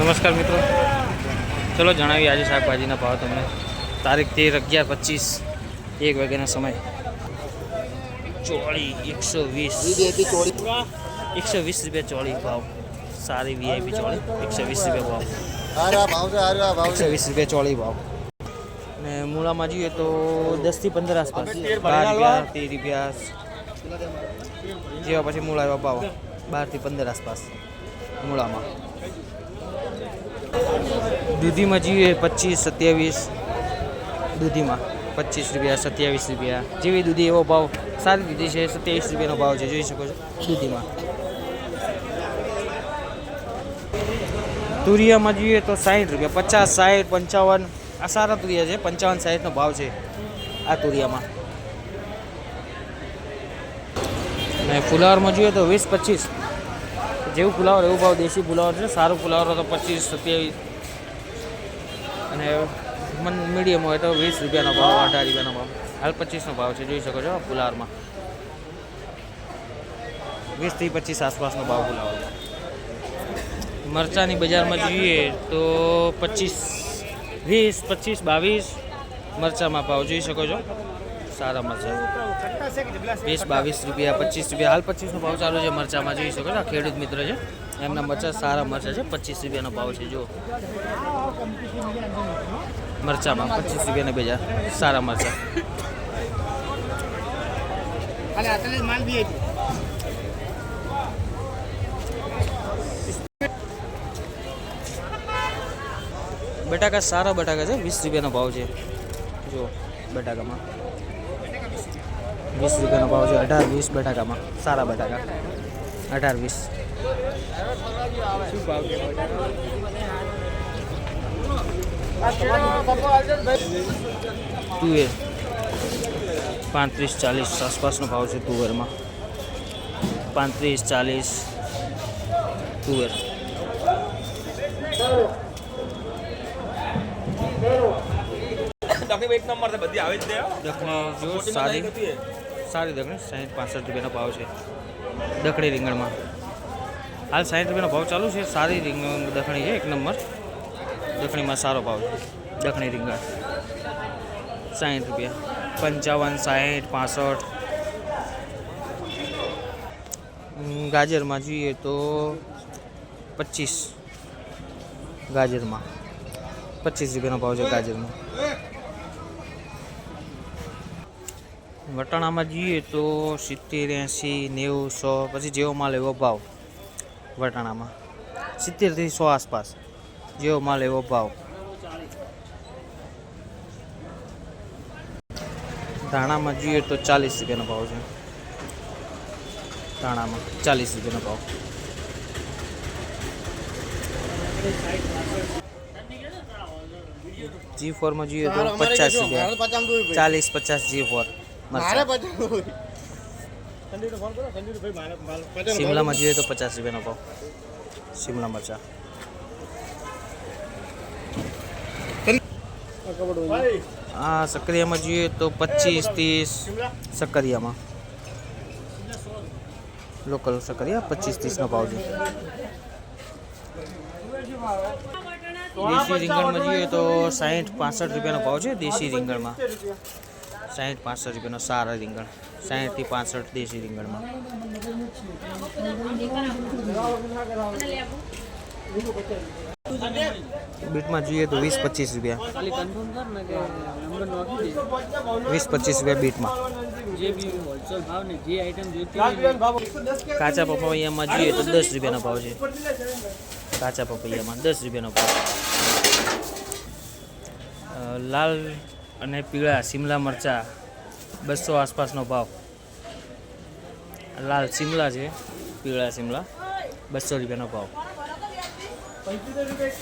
નમસ્કાર મિત્રો. ચલો જણાવી આજે શાકભાજીના ભાવ તમને. તારીખ તેર અગિયાર પચીસ એક વાગ્યાનો સમય. ચોળી એકસો વીસ. એકસો વીસ રૂપિયા ચોળી ભાવ. સારી વીઆઈપી ચોળી. એકસો વીસ રૂપિયા ભાવ. એકસો વીસ રૂપિયા ચોળી ભાવ. ને મૂળામાં જોઈએ તો દસથી પંદર આસપાસ. બાર રૂપિયા તેર રૂપિયા જેવા પછી મૂળા એવા ભાવ બારથી પંદર આસપાસ. મૂળામાં. દૂધીમાં જોઈએ પચીસ, સત્યાવીસ. દૂધીમાં પચીસ રૂપિયા, સત્યાવીસ રૂપિયા. જેવી દૂધી એવો ભાવ, સારી દૂધી છે, સત્યાવીસ રૂપિયાનો ભાવ છે, જોઈ શકો છો, દૂધીમાં. તુરિયામાં જોઈએ તો સાઠ રૂપિયા, પચાસ સાઠ પંચાવન. આ સારા તુરિયા છે, પંચાવન સાઠનો ભાવ છે આ તુરિયામાં. ને ફુલાવરમાં જોઈએ તો વીસ, પચીસ. જેવું ફુલાવર એવું ભાવ દેશી ફુલાવર છે, સારું પુલાવર હોય તો પચીસ, સત્યાવીસ. અને મન મીડિયમ હોય તો વીસ રૂપિયાનો ભાવ, અઢાર રૂપિયાનો ભાવ. હાલ પચીસનો ભાવ છે, જોઈ શકો છો, પુલાવમાં. વીસથી પચીસ આસપાસનો ભાવ ફુલાવર મરચાંની બજારમાં જોઈએ તો પચીસ, વીસ, પચીસ, બાવીસ મરચાંમાં ભાવ, જોઈ શકો છો. સારા મરચાં વીસ બાવીસ રૂપિયા પચીસ રૂપિયા. હાલ પચીસનો ભાવ ચાલુ છે મરચામાં જોઈ શકો છો. ખેડૂત મિત્ર છે. એમના મરચાં સારા મરચાં છે. પચીસ રૂપિયાનો ભાવ છે જો મરચામાં પચીસ રૂપિયાને બેજા સારા મરચાં. બટાકા સારા બટાકા છે. વીસ રૂપિયાનો ભાવ છે. જો બટાકામાં. વીસ રૂપિયાનો ભાવ છે, અઢાર વીસ બટાકામાં, સારા બટાકા. અઢાર વીસ. તુવેર. પાંત્રીસ, ચાલીસ આસપાસનો ભાવ છે તુવેરમાં. પાંત્રીસ, ચાલીસ તુવેર. તકલીફ એક નંબર છે બધી આવી જ છે દખણી જો સારી સારી દખણી સાઠ પાસઠ રૂપિયાનો ભાવ છે. દખણી રીંગણમાં. હાલ સાઠ રૂપિયાનો ભાવ ચાલુ છે સારી રીંગણ દખણી છે એક નંબર. દખણીમાં સારો ભાવ છે દખણી રીંગણ. સાઠ રૂપિયા. પંચાવન સાઠ પાસઠ. ગાજરમાં જોઈએ તો પચીસ. ગાજરમાં. પચીસ રૂપિયાનો ભાવ છે ગાજરમાં. વટાણામાં જઈએ તો સિત્તેર એંસી નેવું સો પછી જેવો માલ એવો ભાવ વટાણામાં. સિત્તેરથી સો આસપાસ જેવો માલ એવો ભાવ. ધાણામાં જોઈએ તો ચાલીસ રૂપિયાનો ભાવ છે. ધાણામાં ચાલીસ રૂપિયાનો ભાવ. જી ફોરમાં જોઈએ તો પચાસ રૂપિયા. ચાલીસ પચાસ જી ફોર મારે શિમલામાં જોઈએ તો પચાસ રૂપિયાનો ભાવ. શિમલા મરચા. આ સક્કરિયામાં જોઈએ તો પચીસ ત્રીસ સક્કરિયામાં. લોકલ સક્કરિયા પચીસ ત્રીસનો ભાવ છે. દેશી રીંગણમાં જોઈએ તો સાહીઠ પાસઠ રૂપિયાનો ભાવ છે દેશી રીંગણમાં. સાહીઠ પાસઠ રૂપિયાનો સારા રીંગણ. સાહીઠથી પાસઠ દેશી રીંગણમાં. બીટમાં જોઈએ તો વીસ પચીસ રૂપિયા. વીસ પચીસ રૂપિયા બીટમાં. કાચા પપૈયામાં જોઈએ તો દસ રૂપિયાનો ભાવ છે. કાચા પપૈયામાં દસ રૂપિયાનો ભાવ લાલ અને પીળા, શિમલા મરચાં, બસો આસપાસનો ભાવ. લાલ શિમલા છે, પીળા શિમલા, બસો રૂપિયાનો ભાવ. પંચોતેર રૂપિયા